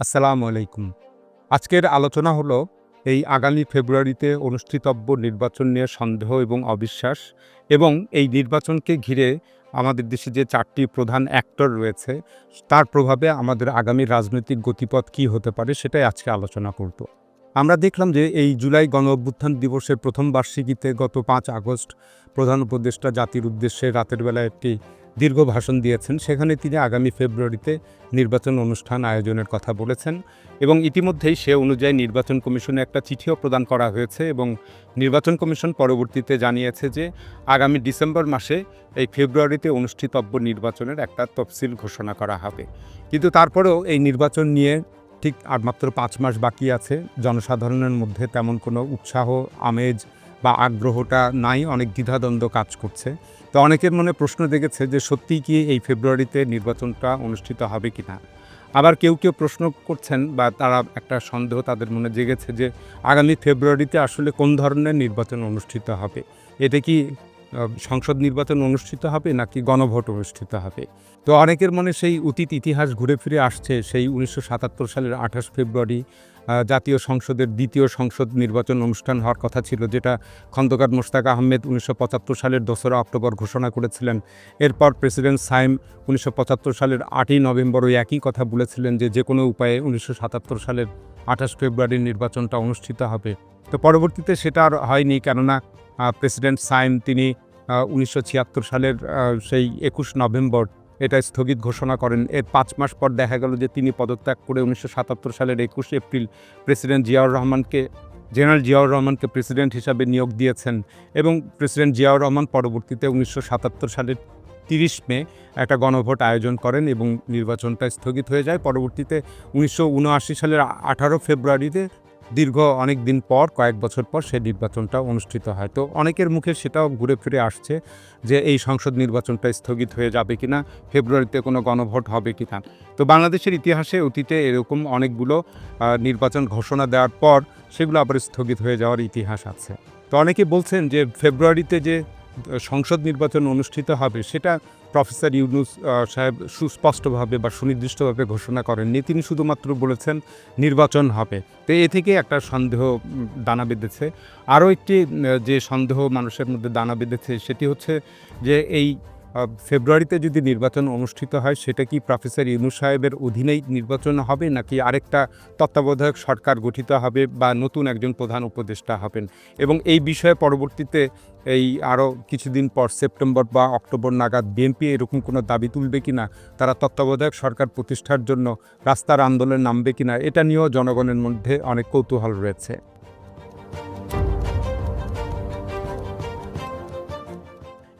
আসসালামু আলাইকুম। আজকের আলোচনা হলো এই আগামী ফেব্রুয়ারিতে অনুষ্ঠিতব্য নির্বাচন নিয়ে সন্দেহ এবং অবিশ্বাস এবং এই নির্বাচনকে ঘিরে আমাদের দেশে যে চারটি প্রধান অ্যাক্টর রয়েছে, তার প্রভাবে আমাদের আগামী রাজনৈতিক গতিপথ কী হতে পারে সেটাই আজকে আলোচনা করব। আমরা দেখলাম যে এই জুলাই গণ অভ্যুত্থান দিবসের প্রথম বার্ষিকীতে গত পাঁচ আগস্ট প্রধান উপদেষ্টা জাতির উদ্দেশ্যে রাতের বেলা একটি দীর্ঘ ভাষণ দিয়েছেন। সেখানে তিনি আগামী ফেব্রুয়ারিতে নির্বাচন অনুষ্ঠান আয়োজনের কথা বলেছেন এবং ইতিমধ্যেই সে অনুযায়ী নির্বাচন কমিশনে একটা চিঠিও প্রদান করা হয়েছে এবং নির্বাচন কমিশন পরবর্তীতে জানিয়েছে যে আগামী ডিসেম্বর মাসে এই ফেব্রুয়ারিতে অনুষ্ঠিতব্য নির্বাচনের একটা তফসিল ঘোষণা করা হবে। কিন্তু তারপরেও এই নির্বাচন নিয়ে ঠিক আর মাত্র পাঁচ মাস বাকি আছে। জনসাধারণের মধ্যে তেমন কোনো উৎসাহ, আমেজ বা আগ্রহটা নাই, অনেক দ্বিধাদ্বন্দ্ব কাজ করছে। তো অনেকের মনে প্রশ্ন দেখেছে যে সত্যিই কি এই ফেব্রুয়ারিতে নির্বাচনটা অনুষ্ঠিত হবে কি না আবার কেউ কেউ প্রশ্ন করছেন বা তারা একটা সন্দেহ তাদের মনে জেগেছে যে আগামী ফেব্রুয়ারিতে আসলে কোন ধরনের নির্বাচন অনুষ্ঠিত হবে? এটা কি সংসদ নির্বাচন অনুষ্ঠিত হবে নাকি গণভোট অনুষ্ঠিত হবে? তো অনেকের মনে সেই অতীত ইতিহাস ঘুরে ফিরে আসছে, সেই উনিশশো সাতাত্তর সালের আঠাশ ফেব্রুয়ারি জাতীয় সংসদের দ্বিতীয় সংসদ নির্বাচন অনুষ্ঠান হওয়ার কথা ছিল, যেটা খন্দকার মোশতাক আহমেদ উনিশশো পঁচাত্তর সালের দোসরা অক্টোবর ঘোষণা করেছিলেন। এরপর প্রেসিডেন্ট সাইম উনিশশো পঁচাত্তর সালের আটই নভেম্বর ওই একই কথা বলেছিলেন যে যে কোনো উপায়ে উনিশশো সাতাত্তর সালের আঠাশ ফেব্রুয়ারির নির্বাচনটা অনুষ্ঠিত হবে। তো পরবর্তীতে সেটা আর হয়নি, কেননা প্রেসিডেন্ট সাইম তিনি উনিশশো ছিয়াত্তর সালের সেই একুশ নভেম্বর এটা স্থগিত ঘোষণা করেন। এর পাঁচ মাস পর দেখা গেল যে তিনি পদত্যাগ করে উনিশশো সাতাত্তর সালের একুশ এপ্রিল প্রেসিডেন্ট জিয়াউর রহমানকে, জেনারেল জিয়াউর রহমানকে প্রেসিডেন্ট হিসাবে নিয়োগ দিয়েছেন এবং প্রেসিডেন্ট জিয়াউর রহমান পরবর্তীতে উনিশশো সাতাত্তর সালের তিরিশ মে একটা গণভোট আয়োজন করেন এবং নির্বাচনটা স্থগিত হয়ে যায়। পরবর্তীতে উনিশশো উনআশি সালের আঠারো ফেব্রুয়ারিতে দীর্ঘ অনেক দিন পর, কয়েক বছর পর সেই নির্বাচনটা অনুষ্ঠিত হয়। তো অনেকের মুখে সেটাও ঘুরে ফিরে আসছে যে এই সংসদ নির্বাচনটা স্থগিত হয়ে যাবে কি না ফেব্রুয়ারিতে কোনো গণভোট হবে কি না তো বাংলাদেশের ইতিহাসে অতীতে এরকম অনেকগুলো নির্বাচন ঘোষণা দেওয়ার পর সেগুলো আবার স্থগিত হয়ে যাওয়ার ইতিহাস আছে। তো অনেকে বলছেন যে ফেব্রুয়ারিতে যে সংসদ নির্বাচন অনুষ্ঠিত হবে সেটা প্রফেসর ইউনুস সাহেব সুস্পষ্টভাবে বা সুনির্দিষ্টভাবে ঘোষণা করেননি। তিনি শুধুমাত্র বলেছেন নির্বাচন হবে। তো এ থেকে একটা সন্দেহ দানা বেঁধেছে। আরও একটি যে সন্দেহ মানুষের মধ্যে দানা বেঁধেছে, সেটি হচ্ছে যে এই ফেব্রুয়ারিতে যদি নির্বাচন অনুষ্ঠিত হয়, সেটা কি প্রফেসর ইউনুস সাহেবের অধীনেই নির্বাচন হবে, নাকি আরেকটা তত্ত্বাবধায়ক সরকার গঠিত হবে বা নতুন একজন প্রধান উপদেষ্টা হবেন? এবং এই বিষয়ে পরবর্তীতে এই আরও কিছুদিন পর সেপ্টেম্বর বা অক্টোবর নাগাদ বিএনপি এরকম কোনো দাবি তুলবে কিনা তারা তত্ত্বাবধায়ক সরকার প্রতিষ্ঠার জন্য রাস্তার আন্দোলনে নামবে কিনা এটা নিয়েও জনগণের মধ্যে অনেক কৌতূহল রয়েছে।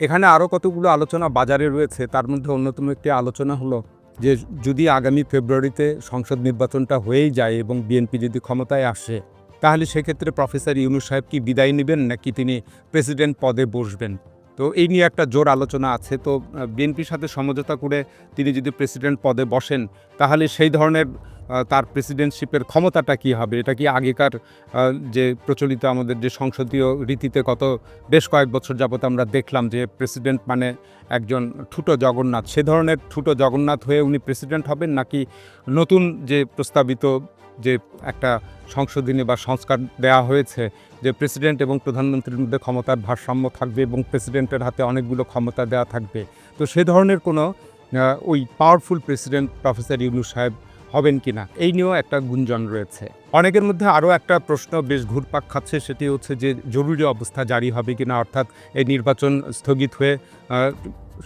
এখানে আরও কতগুলো আলোচনা বাজারে রয়েছে, তার মধ্যে অন্যতম একটি আলোচনা হলো যে যদি আগামী ফেব্রুয়ারিতে সংসদ নির্বাচনটা হয়েই যায় এবং বিএনপি যদি ক্ষমতায় আসে, তাহলে সেক্ষেত্রে প্রফেসর ইউনুস সাহেব কি বিদায় নেবেন নাকি তিনি প্রেসিডেন্ট পদে বসবেন? তো এই নিয়ে একটা জোর আলোচনা আছে, তো বিএনপির সাথে সমঝোতা করে তিনি যদি প্রেসিডেন্ট পদে বসেন, তাহলে সেই ধরনের তার প্রেসিডেন্টশিপের ক্ষমতাটা কি হবে? এটা কি আগেকার যে প্রচলিত আমাদের যে সংসদীয় রীতিতে কত, বেশ কয়েক বছর যাবত আমরা দেখলাম যে প্রেসিডেন্ট মানে একজন ঠুটো জগন্নাথ। সে ধরনের ঠুটো জগন্নাথ হয়ে উনি প্রেসিডেন্ট হবেন নাকি নতুন যে প্রস্তাবিত যে একটা সংশোধনী বা সংস্কার দেওয়া হয়েছে যে প্রেসিডেন্ট এবং প্রধানমন্ত্রীর মধ্যে ক্ষমতার ভারসাম্য থাকবে এবং প্রেসিডেন্টের হাতে অনেকগুলো ক্ষমতা দেওয়া থাকবে? তো সে ধরনের কোনো ওই পাওয়ারফুল প্রেসিডেন্ট প্রফেসর ইউনুস সাহেব হবেন কিনা এই নিয়েও একটা গুঞ্জন রয়েছে। অনেকের মধ্যে আরও একটা প্রশ্ন বেশ ঘুরপাক খাচ্ছে, সেটি হচ্ছে যে জরুরি অবস্থা জারি হবে কিনা অর্থাৎ এই নির্বাচন স্থগিত হয়ে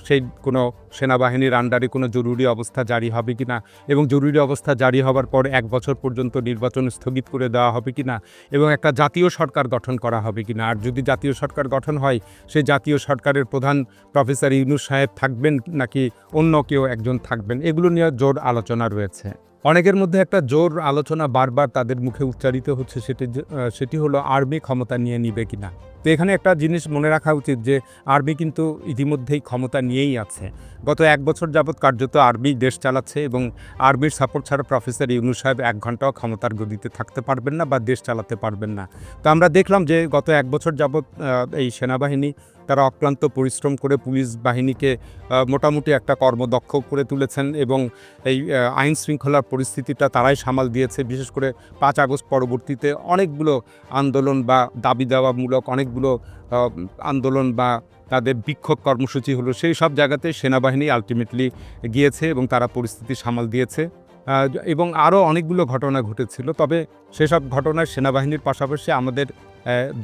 সেই কোনো সেনাবাহিনীর আন্ডারে কোনো জরুরি অবস্থা জারি হবে কি না এবং জরুরি অবস্থা জারি হবার পর এক বছর পর্যন্ত নির্বাচন স্থগিত করে দেওয়া হবে কি না এবং একটা জাতীয় সরকার গঠন করা হবে কি না। আর যদি জাতীয় সরকার গঠন হয় সেই জাতীয় সরকারের প্রধান প্রফেসর ইউনুস সাহেব থাকবেন নাকি অন্য কেউ একজন থাকবেন, এগুলো নিয়ে জোর আলোচনা রয়েছে। অনেকের মধ্যে একটা জোর আলোচনা বারবার তাদের মুখে উচ্চারিত হচ্ছে, সেটি সেটি হলো আর্মি ক্ষমতা নিয়ে নিবে কিনা। তো এখানে একটা জিনিস মনে রাখা উচিত যে, আর্মি কিন্তু ইতিমধ্যেই ক্ষমতা নিয়েই আছে। গত এক বছর যাবৎ কার্যত আর্মি দেশ চালাচ্ছে এবং আর্মির সাপোর্ট ছাড়া প্রফেসর ইউনু সাহেব এক ঘন্টাও ক্ষমতার গদিতে থাকতে পারবেন না বা দেশ চালাতে পারবেন না। তো আমরা দেখলাম যে, গত এক বছর যাবৎ এই সেনাবাহিনী তারা অক্লান্ত পরিশ্রম করে পুলিশ বাহিনীকে মোটামুটি একটা কর্মদক্ষ করে তুলেছেন এবং এই আইন শৃঙ্খলার পরিস্থিতিটা তারাই সামাল দিয়েছে। বিশেষ করে পাঁচ আগস্ট পরবর্তীতে অনেকগুলো আন্দোলন বা দাবি দেওয়ামূলক অনেকগুলো আন্দোলন বা তাদের বিক্ষোভ কর্মসূচি হলো, সেই সব জায়গাতে সেনাবাহিনী আলটিমেটলি গিয়েছে এবং তারা পরিস্থিতি সামাল দিয়েছে। এবং আরও অনেকগুলো ঘটনা ঘটেছিল, তবে সেসব ঘটনায় সেনাবাহিনীর পাশাপাশি আমাদের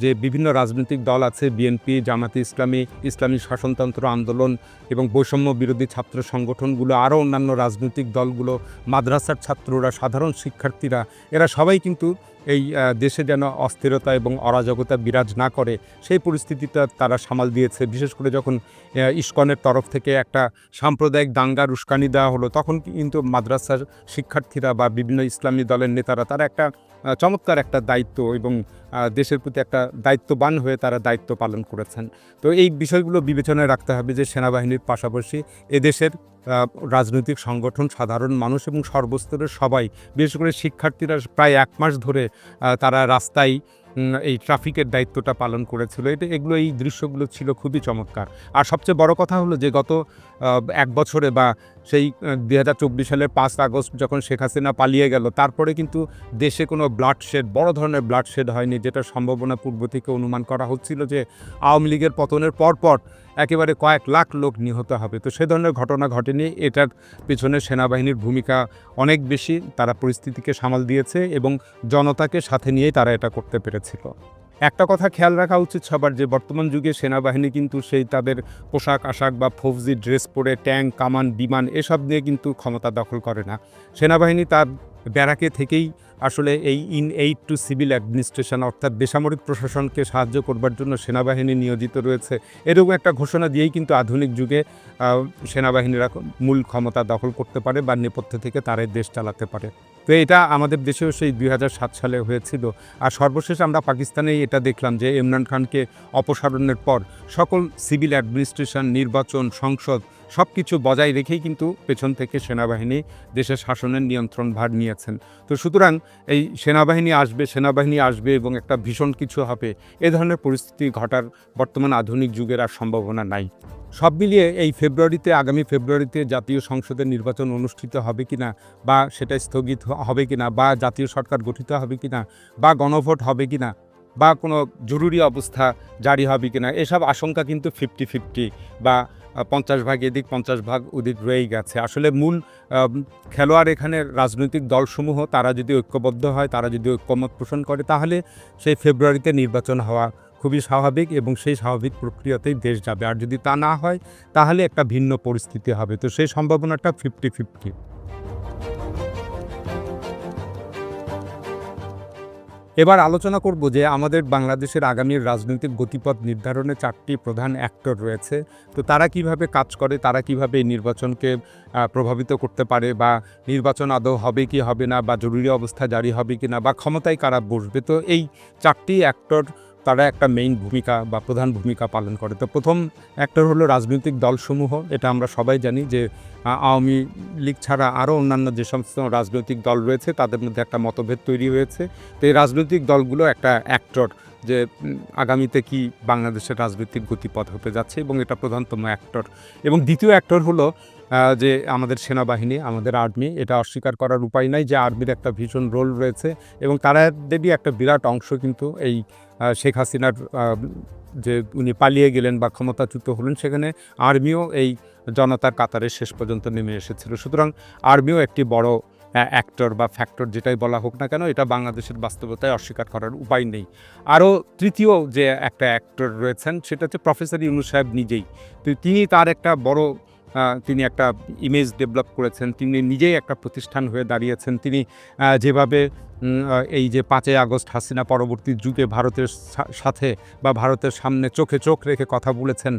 যে বিভিন্ন রাজনৈতিক দল আছে বিএনপি জামাতে ইসলামী ইসলামী শাসনতন্ত্র আন্দোলন এবং বৈষম্য বিরোধী ছাত্র সংগঠনগুলো, আরও অন্যান্য রাজনৈতিক দলগুলো, মাদ্রাসার ছাত্ররা, সাধারণ শিক্ষার্থীরা, এরা সবাই কিন্তু এই দেশে যেন অস্থিরতা এবং অরাজকতা বিরাজ না করে, সেই পরিস্থিতিটা তারা সামাল দিয়েছে। বিশেষ করে যখন ইস্কনের তরফ থেকে একটা সাম্প্রদায়িক দাঙ্গার উস্কানি দেওয়া হলো, তখন কিন্তু মাদ্রাসার শিক্ষার্থীরা বা বিভিন্ন ইসলামী দলের নেতারা, তারা একটা চমৎকার একটা দায়িত্ব এবং দেশের প্রতি একটা দায়িত্ববান হয়ে তারা দায়িত্ব পালন করেছেন। তো এই বিষয়গুলো বিবেচনায় রাখতে হবে যে সেনাবাহিনীর পাশাপাশি এদেশের রাজনৈতিক সংগঠন, সাধারণ মানুষ এবং সর্বস্তরের সবাই, বিশেষ করে শিক্ষার্থীরা প্রায় এক মাস ধরে তারা রাস্তায় এই ট্রাফিকের দায়িত্বটা পালন করেছিল। এটা, এগুলো, এই দৃশ্যগুলো ছিল খুবই চমৎকার। আর সবচেয়ে বড় কথা হলো যে গত এক বছরে বা সেই দুই হাজার চব্বিশ সালের পাঁচ আগস্ট যখন শেখ হাসিনা পালিয়ে গেল, তারপরে কিন্তু দেশে কোনো ব্লাডশেড বড় ধরনের ব্লাডশেড হয়নি, যেটা সম্ভাবনা পূর্ব থেকে অনুমান করা হচ্ছিল যে আওয়ামী লীগের পতনের পরপর একেবারে কয়েক লাখ লোক নিহত হবে। তো সে ধরনের ঘটনা ঘটেনি, এটার পেছনে সেনাবাহিনীর ভূমিকা অনেক বেশি, তারা পরিস্থিতিকে সামাল দিয়েছে এবং জনতাকে সাথে নিয়েই তারা এটা করতে পেরেছিল। একটা কথা খেয়াল রাখা উচিত সবার যে বর্তমান যুগে সেনাবাহিনী কিন্তু সেই তাদের পোশাক, আশাক বা ফৌজি ড্রেস পরে ট্যাঙ্ক, কামান, বিমান এসব নিয়ে কিন্তু ক্ষমতা দখল করে না। সেনাবাহিনী তার ব্যারাকে থেকেই আসলে এই in aid to civil administration অর্থাৎ বেসামরিক প্রশাসনকে সাহায্য করবার জন্য সেনাবাহিনী নিয়োজিত রয়েছে। এরকম একটা ঘোষণা দিয়েই কিন্তু আধুনিক যুগে সেনাবাহিনীরা মূল ক্ষমতা দখল করতে পারে বা নেপথ্য থেকে তারাই দেশ চালাতে পারে। তো এটা আমাদের দেশেও সেই দুই হাজার সাত সালে হয়েছিল। আর সর্বশেষ আমরা পাকিস্তানেই এটা দেখলাম যে ইমরান খানকে অপসারণের পর সকল সিভিল অ্যাডমিনিস্ট্রেশন, নির্বাচন, সংসদ সব কিছু বজায় রেখেই কিন্তু পেছন থেকে সেনাবাহিনী দেশের শাসনের নিয়ন্ত্রণ ভার নিয়েছেন। তো সুতরাং এই সেনাবাহিনী আসবে সেনাবাহিনী আসবে এবং একটা ভীষণ কিছু হবে, এ ধরনের পরিস্থিতি ঘটার বর্তমান আধুনিক যুগের আর সম্ভাবনা নাই। সব মিলিয়ে এই ফেব্রুয়ারিতে, আগামী ফেব্রুয়ারিতে জাতীয় সংসদের নির্বাচন অনুষ্ঠিত হবে কি না বা সেটা স্থগিত হবে কি না বা জাতীয় সরকার গঠিত হবে কি না বা গণভোট হবে কিনা বা কোনো জরুরি অবস্থা জারি হবে কিনা, এসব আশঙ্কা কিন্তু ফিফটি ফিফটি বা পঞ্চাশ ভাগ এদিক, পঞ্চাশ ভাগ ওদিক রয়েই গেছে। আসলে মূল খেলোয়াড় এখানে রাজনৈতিক দলসমূহ, তারা যদি ঐক্যবদ্ধ হয়, তারা যদি ঐক্যমত পোষণ করে, তাহলে সেই ফেব্রুয়ারিতে নির্বাচন হওয়া খুবই স্বাভাবিক এবং সেই স্বাভাবিক প্রক্রিয়াতেই দেশ যাবে। আর যদি তা না হয়, তাহলে একটা ভিন্ন পরিস্থিতি হবে। তো সেই সম্ভাবনাটা ফিফটি ফিফটি এবার আলোচনা করব যে আমাদের বাংলাদেশের আগামীর রাজনৈতিক গতিপথ নির্ধারণে চারটি প্রধান অ্যাক্টর রয়েছে। তো তারা কীভাবে কাজ করে, তারা কীভাবে এই নির্বাচনকে প্রভাবিত করতে পারে বা নির্বাচন আদৌ হবে কি হবে না বা জরুরি অবস্থা জারি হবে কি না বা ক্ষমতায় কারা বসবে? তো এই চারটি অ্যাক্টর তারা একটা মেইন ভূমিকা বা প্রধান ভূমিকা পালন করে। তো প্রথম অ্যাক্টর হলো রাজনৈতিক দলসমূহ, এটা আমরা সবাই জানি যে আওয়ামী লীগ ছাড়া আরও অন্যান্য যে সমস্ত রাজনৈতিক দল রয়েছে, তাদের মধ্যে একটা মতভেদ তৈরি হয়েছে। তো এই রাজনৈতিক দলগুলো একটা অ্যাক্টর যে আগামীতে কি বাংলাদেশের রাজনৈতিক গতিপথ হতে যাচ্ছে এবং এটা প্রধানতম অ্যাক্টর এবং দ্বিতীয় অ্যাক্টর হলো যে আমাদের সেনাবাহিনী, আমাদের আর্মি, এটা অস্বীকার করার উপায় নাই যে আর্মির একটা ভীষণ রোল রয়েছে এবং তারাদেরই একটা বিরাট অংশ কিন্তু এই শেখ হাসিনার যে উনি পালিয়ে গেলেন বা ক্ষমতাচ্যুত হলেন সেখানে আর্মিও এই জনতার কাতারে শেষ পর্যন্ত নেমে এসেছিল। সুতরাং আর্মিও একটি বড় অ্যাক্টর বা ফ্যাক্টর যেটাই বলা হোক না কেন, এটা বাংলাদেশের বাস্তবতায় অস্বীকার করার উপায় নেই। আরও তৃতীয় যে একটা অ্যাক্টর রয়েছেন, সেটা হচ্ছে প্রফেসর ইউনুস সাহেব নিজেই। তো তিনি তার একটা বড় তিনি একটা ইমেজ ডেভেলপ করেছেন তিনি নিজেই একটা প্রতিষ্ঠান হয়ে দাঁড়িয়েছেন তিনি যেভাবে এই যে পাঁচই আগস্ট হাসিনা পরবর্তী যুগে ভারতের সাথে বা ভারতের সামনে চোখে চোখ রেখে কথা বলেছেন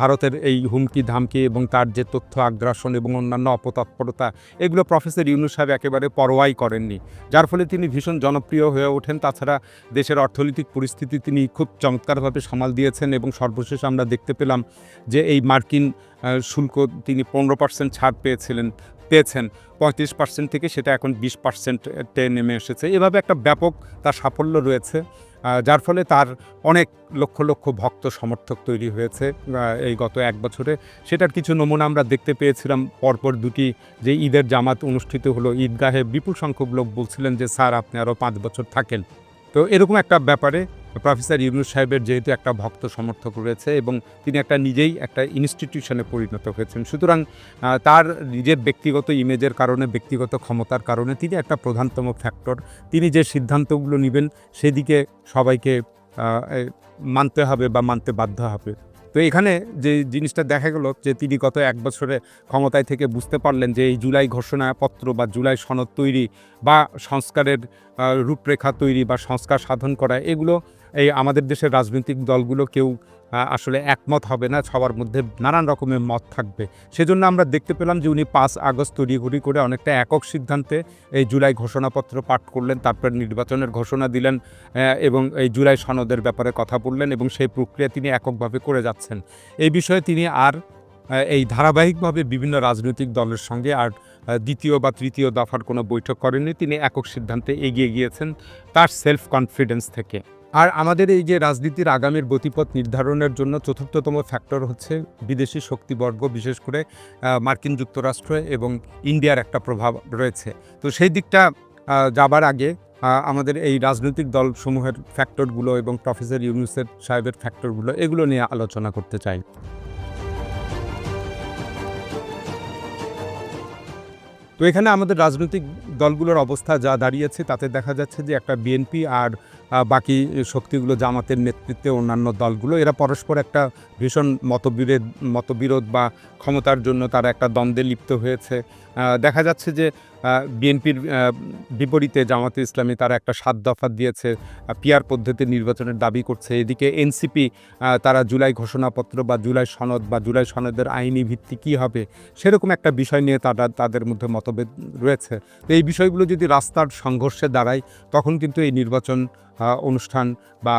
ভারতের এই হুমকি, ধামকি এবং তার যে তথ্য আগ্রাসন এবং অন্যান্য অপতৎপরতা, এগুলো প্রফেসর ইউনুস সাহেব একেবারে পরোয়াই করেননি। যার ফলে তিনি ভীষণ জনপ্রিয় হয়ে ওঠেন। তাছাড়া দেশের অর্থনৈতিক পরিস্থিতি তিনি খুব চমৎকারভাবে সামাল দিয়েছেন এবং সর্বশেষ আমরা দেখতে পেলাম যে এই মার্কিন শুল্ক তিনি পনেরো পার্সেন্ট ছাড় পেয়েছিলেন। পেয়েছেন। পঁয়ত্রিশ পার্সেন্ট থেকে সেটা এখন বিশ পার্সেন্টে নেমে এসেছে। এভাবে একটা ব্যাপক তার সাফল্য রয়েছে যার ফলে তার অনেক লক্ষ লক্ষ ভক্ত সমর্থক তৈরি হয়েছে এই গত এক বছরে। সেটার কিছু নমুনা আমরা দেখতে পেয়েছিলাম। পরপর দুটি যে ঈদের জামাত অনুষ্ঠিত হলো ঈদগাহে বিপুল সংখ্যক লোক বলছিলেন যে, স্যার, আপনি আরও পাঁচ বছর থাকেন। তো এরকম একটা ব্যাপারে প্রফেসর ইউনুস সাহেবের যেহেতু একটা ভক্ত সমর্থক রয়েছে এবং তিনি একটা নিজেই একটা ইনস্টিটিউশনে পরিণত হয়েছেন, সুতরাং তার নিজের ব্যক্তিগত ইমেজের কারণে, ব্যক্তিগত ক্ষমতার কারণে তিনি একটা প্রধানতম ফ্যাক্টর তিনি যে সিদ্ধান্তগুলো নেবেন সেদিকে সবাইকে মানতে হবে বা মানতে বাধ্য হবে। তো এখানে যে জিনিসটা দেখা গেল যে তিনি গত এক বছরে ক্ষমতায় থেকে বুঝতে পারলেন যে এই জুলাই ঘোষণাপত্র বা জুলাই সনদ তৈরি বা সংস্কারের রূপরেখা তৈরি বা সংস্কার সাধন করা, এগুলো এই আমাদের দেশের রাজনৈতিক দলগুলো কেউ আসলে একমত হবে না, সবার মধ্যে নানান রকমের মত থাকবে। সেজন্য আমরা দেখতে পেলাম যে উনি পাঁচ আগস্ট তড়িঘড়ি করে অনেকটা একক সিদ্ধান্তে এই জুলাই ঘোষণাপত্র পাঠ করলেন, তারপর নির্বাচনের ঘোষণা দিলেন এবং এই জুলাই সনদের ব্যাপারে কথা বললেন এবং সেই প্রক্রিয়া তিনি এককভাবে করে যাচ্ছেন। এই বিষয়ে তিনি আর এই ধারাবাহিকভাবে বিভিন্ন রাজনৈতিক দলের সঙ্গে আর দ্বিতীয় বা তৃতীয় দফার কোনো বৈঠক করেননি। তিনি একক সিদ্ধান্তে এগিয়ে গিয়েছেন তার সেলফ কনফিডেন্স থেকে। আর আমাদের এই যে রাজনীতির আগামীর গতিপথ নির্ধারণের জন্য চতুর্থতম ফ্যাক্টর হচ্ছে বিদেশি শক্তিবর্গ, বিশেষ করে মার্কিন যুক্তরাষ্ট্র এবং ইন্ডিয়ার একটা প্রভাব রয়েছে। তো সেই দিকটা যাবার আগে আমাদের এই রাজনৈতিক দলসমূহের ফ্যাক্টরগুলো এবং প্রফেসর ইউনুসের সাহেবের ফ্যাক্টরগুলো এগুলো নিয়ে আলোচনা করতে চাই। তো এখানে আমাদের রাজনৈতিক দলগুলোর অবস্থা যা দাঁড়িয়েছে, তাতে দেখা যাচ্ছে যে একটা বিএনপি আর বাকি শক্তিগুলো জামাতের নেতৃত্বে অন্যান্য দলগুলো, এরা পরস্পর একটা ভীষণ মতবিরোধ মতবিরোধ বা ক্ষমতার জন্য তারা একটা দ্বন্দ্বে লিপ্ত হয়েছে। দেখা যাচ্ছে যে বিএনপির বিপরীতে জামাতে ইসলামী তারা একটা সাত দফা দিয়েছে পিয়ার পদ্ধতির নির্বাচনের দাবি করছে। এদিকে এনসিপি তারা জুলাই ঘোষণাপত্র বা জুলাই সনদ বা জুলাই সনদের আইনি ভিত্তি কী হবে, সেরকম একটা বিষয় নিয়ে তারা, তাদের মধ্যে মতভেদ রয়েছে। তো এই বিষয়গুলো যদি রাস্তার সংঘর্ষে দাঁড়ায়, তখন কিন্তু এই নির্বাচন অনুষ্ঠান বা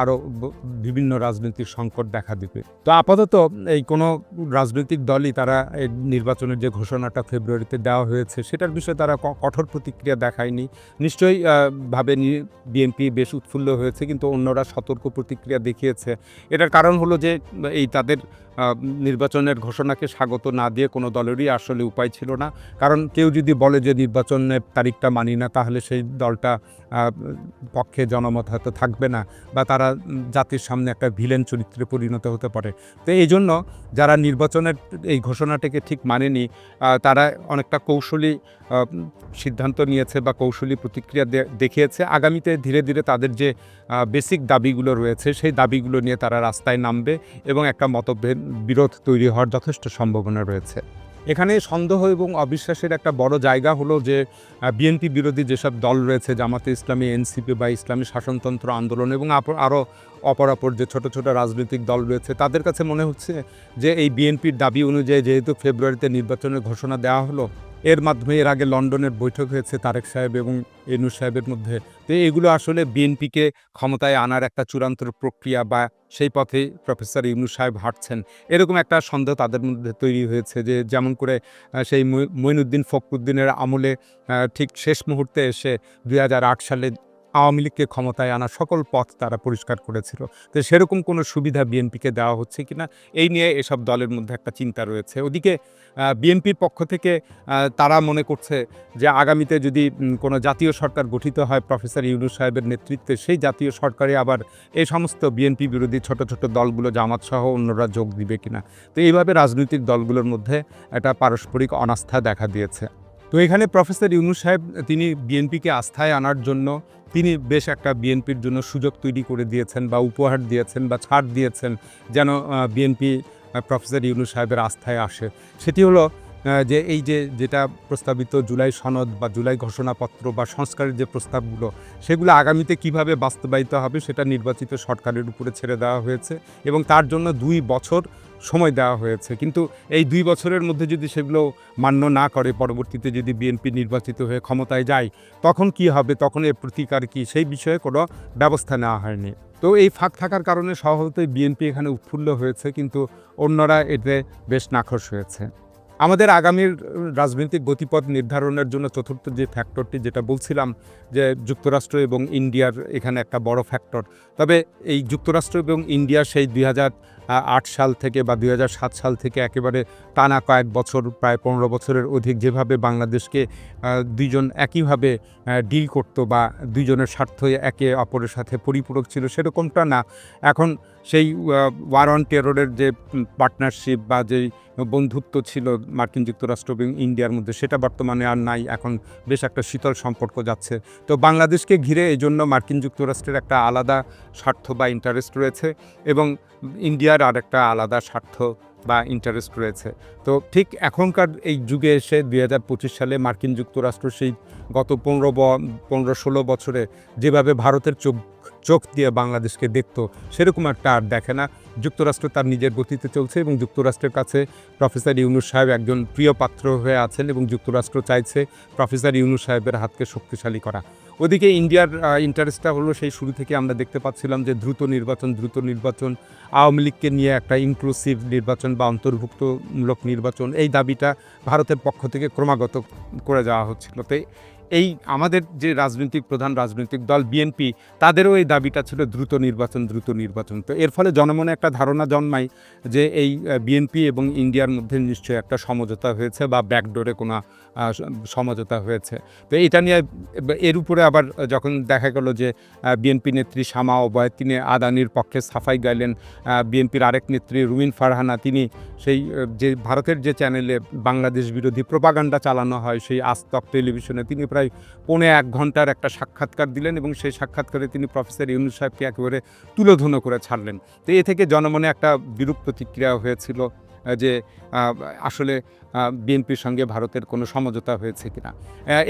আরও বিভিন্ন রাজনৈতিক সংকট দেখা দিবে। তো আপাতত এই কোনো রাজনৈতিক দলই তারা এই নির্বাচনের যে ঘোষণাটা ফেব্রুয়ারিতে দেওয়া হয়েছে, সেটার বিষয়ে তারা কঠোর প্রতিক্রিয়া দেখায়নি। নিশ্চয়ই ভাবে বিএনপি বেশ উৎফুল্ল হয়েছে, কিন্তু অন্যরা সতর্ক প্রতিক্রিয়া দেখিয়েছে। এটার কারণ হলো যে এই তাদের নির্বাচনের ঘোষণাকে স্বাগত না দিয়ে কোনো দলেরই আসলে উপায় ছিল না। কারণ কেউ যদি বলে যে নির্বাচনের তারিখটা মানি না, তাহলে সেই দলটা পক্ষে জনমত হয়তো থাকবে না বা তারা জাতির সামনে একটা ভিলেন চরিত্রে পরিণত হতে পারে। তো এই জন্য যারা নির্বাচনের এই ঘোষণাটাকে ঠিক মানেনি তারা অনেকটা কৌশলী সিদ্ধান্ত নিয়েছে বা কৌশলী প্রতিক্রিয়া দেখিয়েছে, আগামীতে ধীরে ধীরে তাদের যে বেসিক দাবিগুলো রয়েছে, সেই দাবিগুলো নিয়ে তারা রাস্তায় নামবে এবং একটা মতভেদ বিরোধ তৈরি হওয়ার যথেষ্ট সম্ভাবনা রয়েছে। এখানে সন্দেহ এবং অবিশ্বাসের একটা বড় জায়গা হলো যে বিএনপি বিরোধী যেসব দল রয়েছে, জামাতে ইসলামী, এনসিপি বা ইসলামী শাসনতন্ত্র আন্দোলন এবং আরও অপরাপর যে ছোট ছোট রাজনৈতিক দল রয়েছে, তাদের কাছে মনে হচ্ছে যে, এই বিএনপির দাবি অনুযায়ী যেহেতু ফেব্রুয়ারিতে নির্বাচনের ঘোষণা দেওয়া হলো এর মাধ্যমে এর আগে লন্ডনের বৈঠক হয়েছে তারেক সাহেব এবং এনু সাহেবের মধ্যে। তো এগুলো আসলে বিএনপিকে ক্ষমতায় আনার একটা চূড়ান্ত প্রক্রিয়া বা সেই পথে প্রফেসর ইমনু সাহেব হাঁটছেন। এরকম একটা সন্দেহ তাদের মধ্যে তৈরি হয়েছে যে যেমন করে সেই মইনুদ্দিন ফকরুদ্দিনের আমলে ঠিক শেষ মুহূর্তে এসে দু হাজার আট সালে আওয়ামী লীগকে ক্ষমতায় আনা সকল পথ তারা পরিষ্কার করেছিল। তো সেরকম কোনো সুবিধা বিএনপিকে দেওয়া হচ্ছে কি না এই নিয়ে এসব দলের মধ্যে একটা চিন্তা রয়েছে। ওদিকে বিএনপির পক্ষ থেকে তারা মনে করছে যে আগামীতে যদি কোনো জাতীয় সরকার গঠিত হয়, প্রফেসর ইউনুস সাহেবের নেতৃত্বে, সেই জাতীয় সরকারে আবার এই সমস্ত বিএনপি বিরোধী ছোট ছোট দলগুলো, জামাত সহ অন্যরা যোগ দিবে কিনা। তো এইভাবে রাজনৈতিক দলগুলোর মধ্যে একটা পারস্পরিক অনাস্থা দেখা দিয়েছে। তো এখানে প্রফেসর ইউনুস সাহেব, তিনি বিএনপিকে আস্থায় আনার জন্য তিনি বেশ একটা বিএনপির জন্য সুযোগ তৈরি করে দিয়েছেন বা উপহার দিয়েছেন বা ছাড় দিয়েছেন যেন বিএনপি প্রফেসর ইউনু সাহেবের আস্থায় আসে। সেটি হলো যে এই যে যেটা প্রস্তাবিত জুলাই সনদ বা জুলাই ঘোষণাপত্র বা সংস্কারের যে প্রস্তাবগুলো, সেগুলো আগামীতে কীভাবে বাস্তবায়িত হবে সেটা নির্বাচিত সরকারের উপরে ছেড়ে দেওয়া হয়েছে এবং তার জন্য দুই বছর সময় দেওয়া হয়েছে। কিন্তু এই দুই বছরের মধ্যে যদি সেগুলো মান্য না করে, পরবর্তীতে যদি বিএনপি নির্বাচিত হয়ে ক্ষমতায় যায়, তখন কি হবে, তখন এর প্রতিকার কি, সেই বিষয়ে কোনো ব্যবস্থা নেওয়া হয়নি। তো এই ফাঁক থাকার কারণে সহজতে বিএনপি এখানে উৎফুল্ল হয়েছে, কিন্তু অন্যরা এতে বেশ নাখোশ হয়েছে। আমাদের আগামীর রাজনৈতিক গতিপথ নির্ধারণের জন্য চতুর্থ যে ফ্যাক্টরটি যেটা বলছিলাম যে যুক্তরাষ্ট্র এবং ইন্ডিয়ার এখানে একটা বড় ফ্যাক্টর তবে এই যুক্তরাষ্ট্র এবং ইন্ডিয়া সেই দুই আট সাল থেকে বা দুই সাল থেকে একেবারে টানা কয়েক বছর, প্রায় পনেরো বছরের অধিক যেভাবে বাংলাদেশকে দুইজন একইভাবে ডিল করতো বা দুইজনের স্বার্থ একে অপরের সাথে পরিপূরক ছিল সেরকমটা না। এখন সেই ওয়ার অন টেররের যে পার্টনারশিপ বা যে বন্ধুত্ব ছিল মার্কিন যুক্তরাষ্ট্র এবং ইন্ডিয়ার মধ্যে, সেটা বর্তমানে আর নাই। এখন বেশ একটা শীতল সম্পর্ক যাচ্ছে। তো বাংলাদেশকে ঘিরে এই জন্য মার্কিন যুক্তরাষ্ট্রের একটা আলাদা স্বার্থ বা ইন্টারেস্ট রয়েছে এবং ইন্ডিয়ার আর একটা আলাদা স্বার্থ বা ইন্টারেস্ট রয়েছে। তো ঠিক এখনকার এই যুগে এসে দুই হাজার পঁচিশ সালে মার্কিন যুক্তরাষ্ট্র সেই গত পনেরো পনেরো ষোলো বছরে যেভাবে ভারতের চোখ চোখ দিয়ে বাংলাদেশকে দেখতো, সেরকম একটা আর দেখে না। যুক্তরাষ্ট্র তার নিজের গতিতে চলছে এবং যুক্তরাষ্ট্রের কাছে প্রফেসর ইউনুস সাহেব একজন প্রিয় পাত্র হয়ে আছেন এবং যুক্তরাষ্ট্র চাইছে প্রফেসর ইউনুস সাহেবের হাতকে শক্তিশালী করা। ওদিকে ইন্ডিয়ার ইন্টারেস্টটা হলো সেই শুরু থেকে আমরা দেখতে পাচ্ছিলাম যে দ্রুত নির্বাচন দ্রুত নির্বাচন। আওয়ামী লীগকে নিয়ে একটা ইনক্লুসিভ নির্বাচন বা অন্তর্ভুক্তমূলক নির্বাচন। এই দাবিটা ভারতের পক্ষ থেকে ক্রমাগত করে যাওয়া হচ্ছিল। তো এই আমাদের যে রাজনৈতিক প্রধান রাজনৈতিক দল বিএনপি, তাদেরও এই দাবিটা ছিল দ্রুত নির্বাচন দ্রুত নির্বাচন। তো এর ফলে জনমনে একটা ধারণা জন্মায় যে এই বিএনপি এবং ইন্ডিয়ার মধ্যে নিশ্চয়ই একটা সমঝোতা হয়েছে বা ব্যাকডোরে কোনো সমঝোতা হয়েছে। তো এটা নিয়ে এর উপরে আবার যখন দেখা গেল যে বিএনপি নেত্রী শামা ওবায়দ, তিনি আদানির পক্ষে সাফাই গাইলেন বিএনপির আরেক নেত্রী রুমিন ফারহানা, তিনি সেই যে ভারতের যে চ্যানেলে বাংলাদেশ বিরোধী প্রপাগান্ডা চালানো হয়, সেই আস্তক টেলিভিশনে তিনি প্রায় পৌনে এক ঘণ্টার একটা সাক্ষাৎকার দিলেন এবং সেই সাক্ষাৎকারে তিনি প্রফেসর ইউনুস সাহেবকে একেবারে তুলোধনো করে ছাড়লেন। তো এ থেকে জনমনে একটা বিরূপ প্রতিক্রিয়া হয়েছিল। যে আসলে বিএনপির সঙ্গে ভারতের কোনো সমঝোতা হয়েছে কিনা।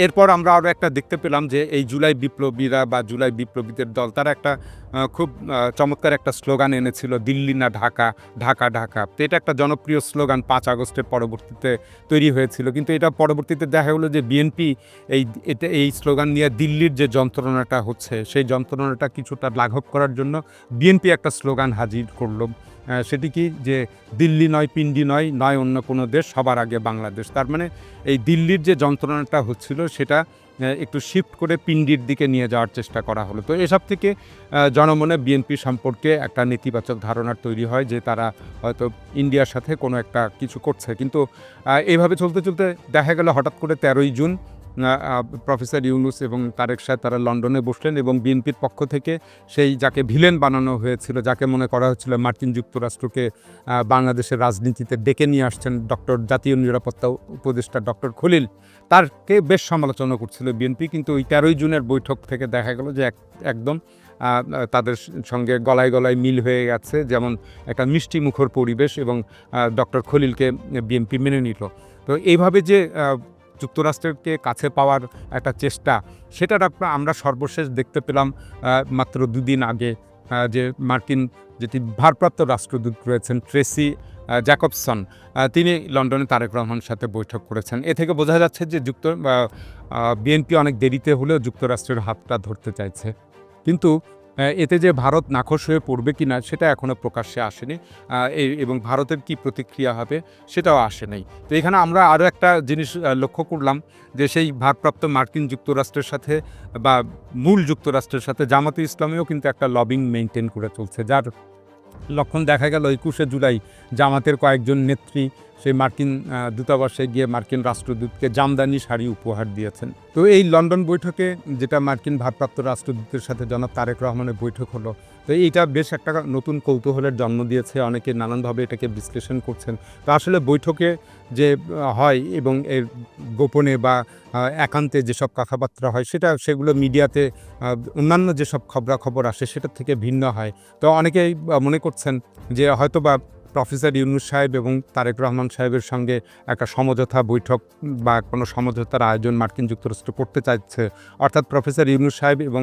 এরপর আমরা আরও একটা দেখতে পেলাম যে, এই জুলাই বিপ্লবীরা বা জুলাই বিপ্লবীদের দল, তারা একটা খুব চমৎকার একটা স্লোগান এনেছিল, দিল্লি না ঢাকা ঢাকা ঢাকা। তো এটা একটা জনপ্রিয় স্লোগান পাঁচ আগস্টের পরবর্তীতে তৈরি হয়েছিল। কিন্তু এটা পরবর্তীতে দেখা গেলো যে, বিএনপি এই, এটা, এই স্লোগান নিয়ে দিল্লির যে যন্ত্রণাটা হচ্ছে, সেই যন্ত্রণাটা কিছুটা লাঘব করার জন্য বিএনপি একটা স্লোগান হাজির করল। সেটি কি যে দিল্লি নয়, পিন্ডি নয় নয় অন্য কোনো দেশ, সবার আগে বাংলাদেশ। তার মানে এই দিল্লির যে যন্ত্রণাটা হচ্ছিল, সেটা একটু শিফট করে পিন্ডির দিকে নিয়ে যাওয়ার চেষ্টা করা হলো। তো এসব থেকে জনমনে বিএনপি সম্পর্কে একটা নেতিবাচক ধারণার তৈরি হয় যে তারা হয়তো ইন্ডিয়ার সাথে কোনো একটা কিছু করছে। কিন্তু এইভাবে চলতে চলতে দেখা গেল হঠাৎ করে তেরোই জুন প্রফেসর ইউনুস এবং তারেক সাহেব তারা লন্ডনে বসলেন এবং বিএনপির পক্ষ থেকে সেই যাকে ভিলেন বানানো হয়েছিল, যাকে মনে করা হচ্ছিল মার্কিন যুক্তরাষ্ট্রকে বাংলাদেশের রাজনীতিতে ডেকে নিয়ে আসছেন ডক্টর, জাতীয় নিরাপত্তা উপদেষ্টা ডক্টর খলিল। তারকে বেশ সমালোচনা করছিল বিএনপি, কিন্তু ওই তেরোই জুনের বৈঠক থেকে দেখা গেল যে এক- একদম তাদের সঙ্গে গলায় গলায় মিল হয়ে গেছে, যেমন একটা মিষ্টি মুখর পরিবেশ এবং ডক্টর খলিলকে বিএনপি মেনে নিল। তো এইভাবে যে যুক্তরাষ্ট্রকে কাছে পাওয়ার একটা চেষ্টা, সেটার আমরা সর্বশেষ দেখতে পেলাম মাত্র দুদিন আগে যে মার্কিন, যেটি ভারপ্রাপ্ত রাষ্ট্রদূত রয়েছেন ট্রেসি জ্যাকবসন তিনি লন্ডনে তারেক রহমানের সাথে বৈঠক করেছেন। এ থেকে বোঝা যাচ্ছে যে যুক্ত বিএনপি অনেক দেরিতে হলেও যুক্তরাষ্ট্রের হাতটা ধরতে চাইছে। কিন্তু এতে যে ভারত নাখোশ হয়ে পড়বে কি না সেটা এখনও প্রকাশ্যে আসেনি। এবং ভারতের কি প্রতিক্রিয়া হবে সেটাও আসে নাই। তো এখানে আমরা আরও একটা জিনিস লক্ষ্য করলাম যে সেই ভারপ্রাপ্ত মার্কিন যুক্তরাষ্ট্রের সাথে বা মূল যুক্তরাষ্ট্রের সাথে জামাতে ইসলামেও কিন্তু একটা লবিং মেনটেন করে চলছে, যার লক্ষণ দেখা গেল একুশে জুলাই জামাতের কয়েকজন নেত্রী, সেই মার্কিন দূতাবাসে গিয়ে মার্কিন রাষ্ট্রদূতকে জামদানি শাড়ি উপহার দিয়েছেন। তো এই লন্ডন বৈঠকে, যেটা মার্কিন ভারপ্রাপ্ত রাষ্ট্রদূতের সাথে জনাব তারেক রহমানের বৈঠক হলো তো এইটা বেশ একটা নতুন কৌতূহলের জন্ম দিয়েছে। অনেকে নানানভাবে এটাকে বিশ্লেষণ করছেন। তো আসলে বৈঠকে যে হয় এবং এর গোপনে বা একান্তে যেসব কথাবার্তা হয়, সেটা, সেগুলো মিডিয়াতে অন্যান্য যেসব খবরাখবর আসে, সেটার থেকে ভিন্ন হয়। তো অনেকেই মনে করছেন যে হয়তো বা প্রফেসর ইউনুস সাহেব এবং তারেক রহমান সাহেবের সঙ্গে একটা সমঝোতা বৈঠক বা কোনো সমঝোতার আয়োজন মার্কিন যুক্তরাষ্ট্র করতে চাইছে। অর্থাৎ প্রফেসর ইউনুস সাহেব এবং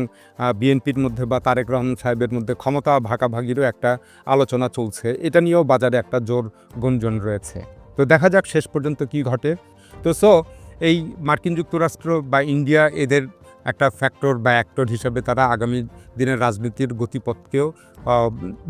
বিএনপির মধ্যে বা তারেক রহমান সাহেবের মধ্যে ক্ষমতা ভাগাভাগিরও একটা আলোচনা চলছে। এটা নিয়েও বাজারে একটা জোর গুঞ্জন রয়েছে। তো দেখা যাক শেষ পর্যন্ত কি ঘটে। তো সো, এই মার্কিন যুক্তরাষ্ট্র বা ইন্ডিয়া এদের একটা ফ্যাক্টর বা অ্যাক্টর হিসাবে তারা আগামী দিনের রাজনীতির গতিপথকেও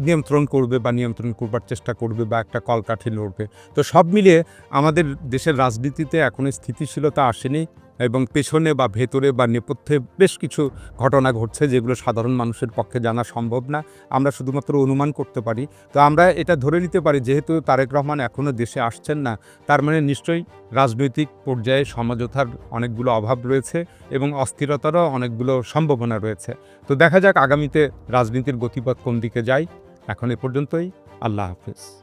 নিয়ন্ত্রণ করবে বা নিয়ন্ত্রণ করবার চেষ্টা করবে বা একটা কলকাঠি লড়বে। তো সব মিলিয়ে আমাদের দেশের রাজনীতিতে এখনও স্থিতিশীলতা আসেনি। এবং পেছনে বা ভেতরে বা নেপথ্যে বেশ কিছু ঘটনা ঘটছে যেগুলো সাধারণ মানুষের পক্ষে জানা সম্ভব না। আমরা শুধুমাত্র অনুমান করতে পারি। তো আমরা এটা ধরে নিতে পারি, যেহেতু তারেক রহমান এখনও দেশে আসছেন না, তার মানে নিশ্চয়ই রাজনৈতিক পর্যায়ে সমঝোতার অনেকগুলো অভাব রয়েছে এবং অস্থিরতারও অনেকগুলো সম্ভাবনা রয়েছে। তো দেখা যাক আগামীতে রাজনীতির গতিপথ কোন দিকে যায়। এখন এ পর্যন্তই। আল্লাহ হাফিজ।